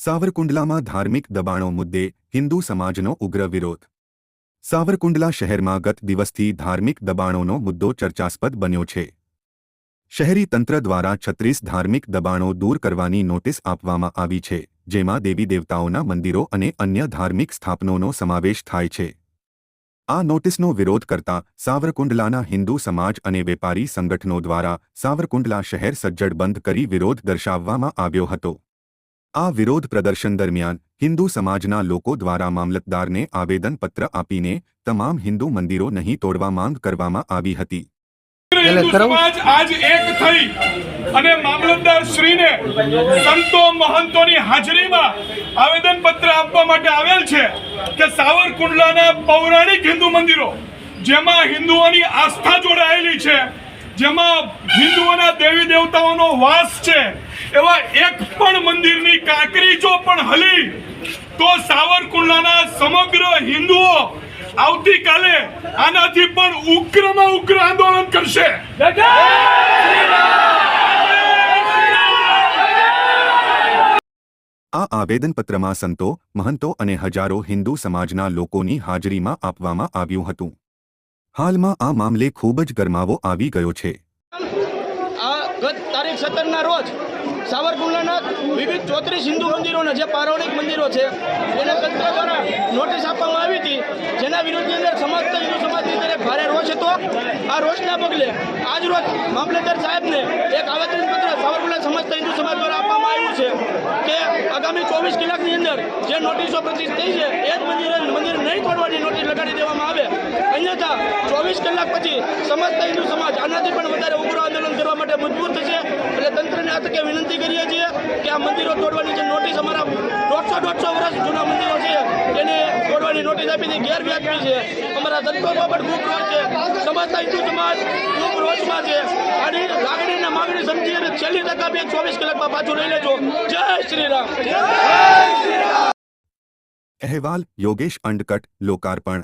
સાવરકુંડલામાં ધાર્મિક દબાણો મુદ્દે હિન્દુ સમાજનો ઉગ્ર વિરોધ. સાવરકુંડલા શહેરમાં ગત દિવસથી ધાર્મિક દબાણોનો મુદ્દો ચર્ચાસ્પદ બન્યો છે. શહેરી તંત્ર દ્વારા છત્રીસ ધાર્મિક દબાણો દૂર કરવાની નોટિસ આપવામાં આવી છે, જેમાં દેવી દેવતાઓના મંદિરો અને અન્ય ધાર્મિક સ્થાપનોનો સમાવેશ થાય છે. આ નોટિસનો વિરોધ કરતા સાવરકુંડલાના હિન્દુ સમાજ અને વેપારી સંગઠનો દ્વારા સાવરકુંડલા શહેર સજ્જડ બંધ કરી વિરોધ દર્શાવવામાં આવ્યો હતો. આ વિરોધ પ્રદર્શન દરમિયાન હિન્દુ સમાજના લોકો દ્વારા મામલતદારને આવેદનપત્ર આપીને તમામ હિન્દુ મંદિરો નહીં તોડવા માંગ કરવામાં આવી હતી હિન્દુ કરાવું? સમાજ આજ એક થઈ અને મામલતદાર શ્રીને સંતો મહંતોની હાજરીમાં આવેદન પત્ર આપવા માટે આવેલ છે કે સાવરકુંડલાના પૌરાણિક હિન્દુ મંદિરો જેમાં હિન્દુઓની આસ્થા જોડાયેલી છે જેમાં હિન્દુઓના દેવી દેવતાઓનો વાસ છે એવા એક પણ મંદિરની કાંકરી જો પણ હલી તો સાવરકુંડલાના સમગ્ર હિન્દુઓ આવતીકાલે આનાથી પણ ઉગ્રમાં ઉગ્ર આંદોલન કરશે. આ આવેદનપત્રમાં સંતો મહંતો અને હજારો હિન્દુ સમાજના લોકોની હાજરીમાં આપવામાં આવ્યું હતું. હાલમાં આ મામલે ખૂબ જ ગરમાવો આવી ગયો છે. આ ગત તારીખ સત્તરના રોજ સાવરકુંડલાના વિવિધ ચોત્રીસ હિન્દુ મંદિરોના જે પૌરાણિક મંદિરો છે એને તંત્ર દ્વારા નોટિસ આપવામાં આવી હતી, જેના વિરોધની અંદર સમસ્ત હિન્દુ સમાજની અંદર ભારે રોષ હતો. આ રોષના પગલે આજ રોજ મામલતદાર સાહેબને એક આવેદનપત્ર સાવરકુંડલા સમસ્ત હિન્દુ સમાજ દ્વારા આપવામાં આવ્યું છે કે આગામી ચોવીસ કલાકની અંદર જે નોટિસો પ્રતિષ્ઠ થઈ છે, એ જ મંદિર મંદિર નહીં તોડવાની નોટિસ લગાડી દેવામાં આવે. અન્યથા ચોવીસ કલાક પછી સમસ્ત હિન્દુ સમાજ આનાથી પણ વધારે ઉગ્ર આંદોલન કરવા માટે મજબૂર થશે. તકે વિનંતી કરીએ છીએ કે આ મંદિરો તોડવાની જે નોટિસ અમારા દોઢસો દોઢસો વર્ષ જૂના મંદિરો છે, એને તોડવાની નોટિસ આપી હતી ગેરવ્યાજબી છે. અમારા સંતોમાં પણ ખૂબ રોજ છે. સમાજના હિન્દુ સમાજ ખૂબ રોજમાં છે. અને લાગણીના માગણી સમજી અને છેલ્લી તક આપી ચોવીસ કલાકમાં પાછું લઈ લેજો. જય શ્રી રામ અહેવાલ યોગેશ અંડકટ, લોકાર્પણ.